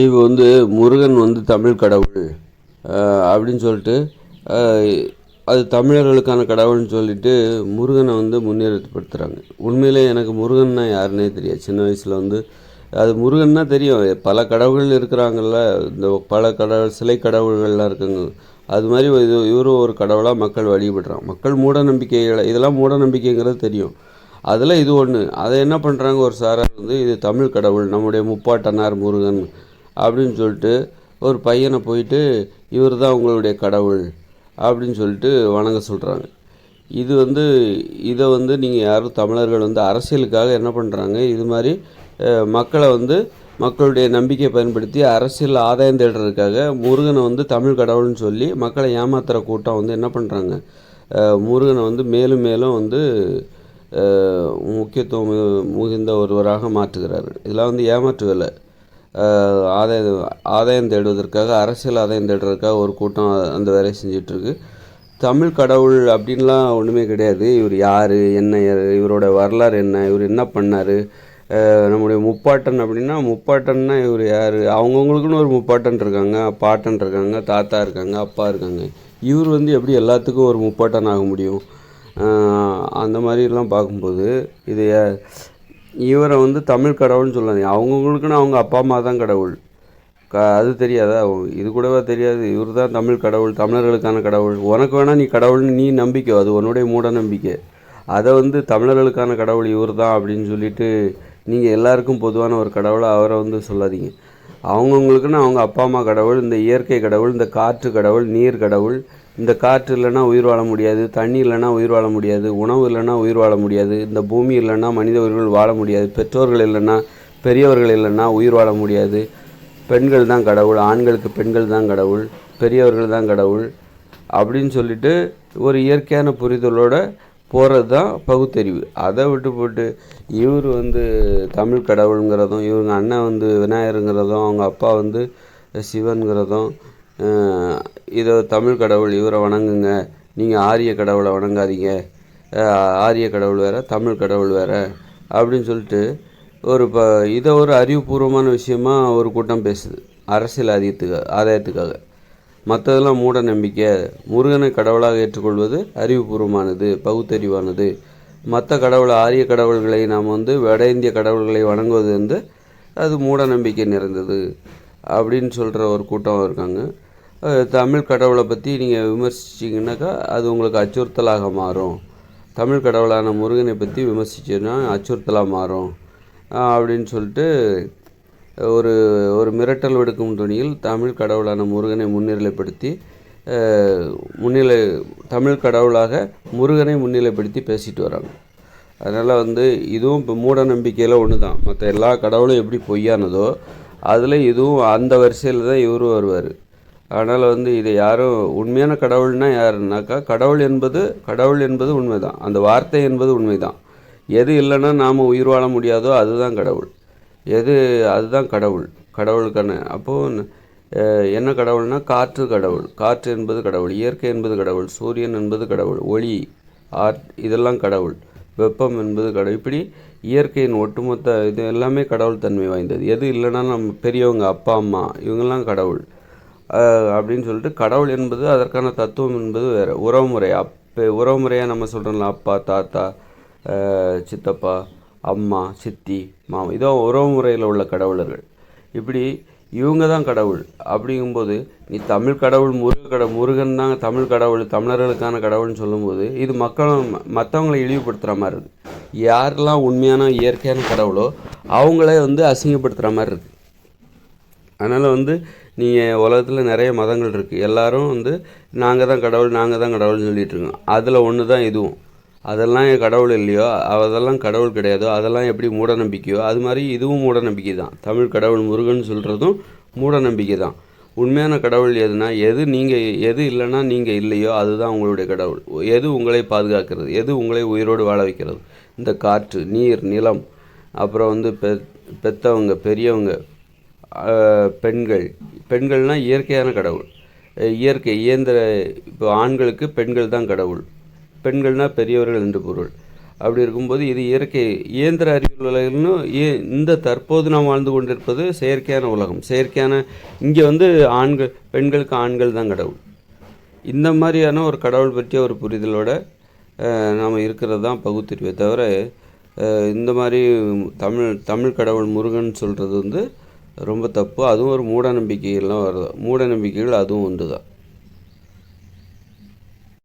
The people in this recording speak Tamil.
இப்போ வந்து முருகன் வந்து தமிழ் கடவுள் அப்படின்னு சொல்லிட்டு அது தமிழர்களுக்கான கடவுள்னு சொல்லிட்டு முருகனை வந்து முன்னிறுத்தப்படுத்துகிறாங்க உண்மையிலே எனக்கு முருகன்னா யாருன்னே தெரியாது. சின்ன வயசில் வந்து அது முருகன்னா தெரியும். பல கடவுள்கள் இருக்கிறாங்கல்ல இந்த பல கடவுள் சிலை கடவுள்கள்லாம் இருக்குங்க. அது மாதிரி இது இவரும் ஒரு கடவுளாக மக்கள் வழிபடுறாங்க. மக்கள் மூட நம்பிக்கைகளை இதெல்லாம் மூட நம்பிக்கைங்கிறது தெரியும். அதில் இது ஒன்று அதை என்ன பண்ணுறாங்க ஒரு சாரார் வந்து இது தமிழ் கடவுள் நம்முடைய முப்பாட்டனார் முருகன் அப்படின்னு சொல்லிட்டு ஒரு பையனை போயிட்டு இவர் தான் உங்களுடைய கடவுள் அப்படின்னு சொல்லிட்டு வணங்க சொல்கிறாங்க இது வந்து இதை வந்து நீங்கள் யாரும் தமிழர்கள் வந்து அரசியலுக்காக என்ன பண்ணுறாங்க இது மாதிரி மக்களை வந்து மக்களுடைய நம்பிக்கையை பயன்படுத்தி அரசியல் ஆதாயம் தேடுறதுக்காக முருகனை வந்து தமிழ் கடவுள்னு சொல்லி மக்களை ஏமாத்துகிற கூட்டம் வந்து என்ன பண்ணுறாங்க முருகனை வந்து மேலும் மேலும் வந்து முக்கியத்துவம் மிகுந்த ஒருவராக மாற்றுகிறார்கள். இதெல்லாம் வந்து ஏமாற்று வேலை ஆதாய ஆதாயம் ஆதாயம் தேடுவதற்காக அரசியல் ஆதாயம் தேடுறதுக்காக ஒரு கூட்டம் அந்த வேலையை செஞ்சிட்ருக்கு. தமிழ் கடவுள் அப்படின்லாம் ஒன்றுமே கிடையாது. இவர் யார் என்ன இவரோட வரலாறு என்ன இவர் என்ன பண்ணார்? நம்முடைய முப்பாட்டன் அப்படின்னா முப்பாட்டன்னா இவர் யார்? அவங்கவுங்களுக்குன்னு ஒரு முப்பாட்டன் இருக்காங்க பாட்டன் இருக்காங்க தாத்தா இருக்காங்க அப்பா இருக்காங்க. இவர் வந்து எப்படி எல்லாத்துக்கும் ஒரு முப்பாட்டன் ஆக முடியும்? அந்த மாதிரிலாம் பார்க்கும்போது இது இவரை வந்து தமிழ் கடவுள்னு சொல்லாதீங்க. அவங்கவுங்களுக்குன்னு அவங்க அப்பா அம்மா தான் கடவுள். க அது தெரியாதா? இது கூடவா தெரியாது. இவர் தான் தமிழ் கடவுள் தமிழர்களுக்கான கடவுள். உனக்கு வேணால் நீ கடவுள்னு நீ நம்பிக்கை. அது உன்னுடைய மூட நம்பிக்கை. அதை வந்து தமிழர்களுக்கான கடவுள் இவர் தான் அப்படின்னு சொல்லிட்டு நீங்கள் எல்லாருக்கும் பொதுவான ஒரு கடவுளை அவரை வந்து சொல்லாதீங்க. அவங்கவுங்களுக்குன்னு அவங்க அப்பா அம்மா கடவுள் இந்த இயற்கை கடவுள் இந்த காற்று கடவுள் நீர் கடவுள் இந்த காற்று இல்லைன்னா உயிர் வாழ முடியாது தண்ணி இல்லைன்னா உயிர் வாழ முடியாது உணவு இல்லைன்னா உயிர் வாழ முடியாது இந்த பூமி இல்லைன்னா மனித உயிர்கள் வாழ முடியாது பெற்றோர்கள் இல்லைன்னா பெரியவர்கள் இல்லைன்னா உயிர் வாழ முடியாது. பெண்கள் தான் கடவுள் ஆண்களுக்கு பெண்கள் தான் கடவுள் பெரியவர்கள் தான் கடவுள் அப்படின்னு சொல்லிட்டு ஒரு இயற்கையான புரிதலோடு போகிறது தான் பகுத்தறிவு. அதை விட்டு போட்டு இவர் வந்து தமிழ் கடவுளுங்கிறதும் இவங்க அண்ணன் வந்து விநாயகருங்கிறதும் அவங்க அப்பா வந்து சிவனுங்கிறதும் இதை தமிழ் கடவுள் இவரை வணங்குங்க. நீங்கள் ஆரிய கடவுளை வணங்காதீங்க. ஆரிய கடவுள் வேறு தமிழ் கடவுள் வேறு அப்படின்னு சொல்லிட்டு ஒரு இப்போ இதை ஒரு அறிவுபூர்வமான விஷயமா ஒரு கூட்டம் பேசுது. அரசியல் ஆதியத்துக்காக ஆதாயத்துக்காக. மற்றதெல்லாம் மூட நம்பிக்கை. முருகனை கடவுளாக ஏற்றுக்கொள்வது அறிவுபூர்வமானது பகுத்தறிவானது. மற்ற கடவுள் ஆரிய கடவுள்களை நாம் வந்து வட இந்திய கடவுள்களை வணங்குவது வந்து அது மூட நம்பிக்கை நிறைந்தது அப்படின்னு சொல்கிற ஒரு கூட்டம் இருக்காங்க. தமிழ் கடவுளை பற்றி நீங்கள் விமர்சிச்சிங்கனாக்கா அது உங்களுக்கு அச்சுறுத்தலாக மாறும். தமிழ் கடவுளான முருகனை பற்றி விமர்சிச்சோன்னா அச்சுறுத்தலாக மாறும். அப்படின்னு சொல்லிட்டு ஒரு ஒரு மிரட்டல் விடுக்கும் துணியில் தமிழ் கடவுளான முருகனை முன்னிலைப்படுத்தி முன்னிலை தமிழ் கடவுளாக முருகனை முன்னிலைப்படுத்தி பேசிட்டு வராங்க. அதனால் வந்து இதுவும் இப்போ மூட நம்பிக்கையில் ஒன்று தான் மற்ற எல்லா கடவுளும் எப்படி பொய்யானதோ அதில் இதுவும் அந்த வரிசையில் தான் இவரும் வருவார். அதனால் வந்து இதை யாரும் உண்மையான கடவுள்னா யாருன்னாக்கா கடவுள் என்பது கடவுள் என்பது உண்மைதான். அந்த வார்த்தை என்பது உண்மைதான். எது இல்லைன்னா நாம் உயிர் வாழ முடியாதோ அதுதான் கடவுள். எது அதுதான் கடவுள் கடவுளுக்கான. அப்போது என்ன கடவுள்னா காற்று கடவுள். காற்று என்பது கடவுள் இயற்கை என்பது கடவுள் சூரியன் என்பது கடவுள் ஒளி ஆர்ட் இதெல்லாம் கடவுள். வெப்பம் என்பது கடவுள். இப்படி இயற்கையின் ஒட்டுமொத்த இது எல்லாமே கடவுள் தன்மை வாய்ந்தது. எது இல்லைன்னா நம்ம பெரியவங்க அப்பா அம்மா இவங்கெல்லாம் கடவுள். அப்படின்னு சொல்லிட்டு கடவுள் என்பது அதற்கான தத்துவம் என்பது வேறு. உறவுமுறை அப்போ உறவுமுறையாக நம்ம சொல்கிறோம்ல அப்பா தாத்தா சித்தப்பா அம்மா சித்தி மாமா. இதோ உறவு முறையில் உள்ள கடவுளர்கள். இப்படி இவங்க தான் கடவுள். அப்படிங்கும்போது நீ தமிழ் கடவுள் முருக கடவுள் முருகன் தான் தமிழ் கடவுள் தமிழர்களுக்கான கடவுள்னு சொல்லும்போது இது மக்களும் மற்றவங்களை இழிவுபடுத்துகிற மாதிரி இருக்குது யாரெல்லாம் உண்மையான இயற்கையான கடவுளோ அவங்களே வந்து அசிங்கப்படுத்துகிற மாதிரி இருக்குது அதனால் வந்து நீங்கள் உலகத்தில் நிறைய மதங்கள் இருக்குது எல்லோரும் வந்து நாங்கள் தான் கடவுள் நாங்கள் தான் கடவுள்னு சொல்லிகிட்ருக்கோம் அதில் ஒன்று தான் இதுவும். அதெல்லாம் என் கடவுள் இல்லையோ அதெல்லாம் கடவுள் கிடையாதோ அதெல்லாம் எப்படி மூட நம்பிக்கையோ அது மாதிரி இதுவும் மூட நம்பிக்கை தான். தமிழ் கடவுள் முருகன் சொல்கிறதும் மூட நம்பிக்கை தான். உண்மையான கடவுள் எதுனா எது நீங்கள் எது இல்லைன்னா நீங்கள் இல்லையோ அதுதான் உங்களுடைய கடவுள். எது உங்களை பாதுகாக்கிறது? எது உங்களை உயிரோடு வாழ வைக்கிறது? இந்த காற்று நீர் நிலம் அப்புறம் வந்து பெ பெத்தவங்க பெரியவங்க பெண்கள். பெண்கள்னால் இயற்கையான கடவுள். இயற்கை இயந்திர இப்போ ஆண்களுக்கு பெண்கள் தான் கடவுள். பெண்கள்னால் பெரியவர்கள் என்று பொருள். அப்படி இருக்கும்போது இது இயற்கை இயந்திர அறிவியல் உலகம்னு இந்த தற்போது நாம் வாழ்ந்து கொண்டிருப்பது செயற்கையான உலகம். செயற்கையான இங்கே வந்து ஆண்கள் பெண்களுக்கு ஆண்கள் தான் கடவுள். இந்த மாதிரியான ஒரு கடவுள் பற்றிய ஒரு புரிதலோட நாம் இருக்கிறது தான் பகுத்தறிவை தவிர இந்த மாதிரி தமிழ் தமிழ் கடவுள் முருகன் சொல்கிறது வந்து ரொம்ப தப்பு. அதுவும் ஒரு மூட நம்பிக்கைகள்லாம் வருது? மூட நம்பிக்கைகள் அதுவும் ஒன்று தான்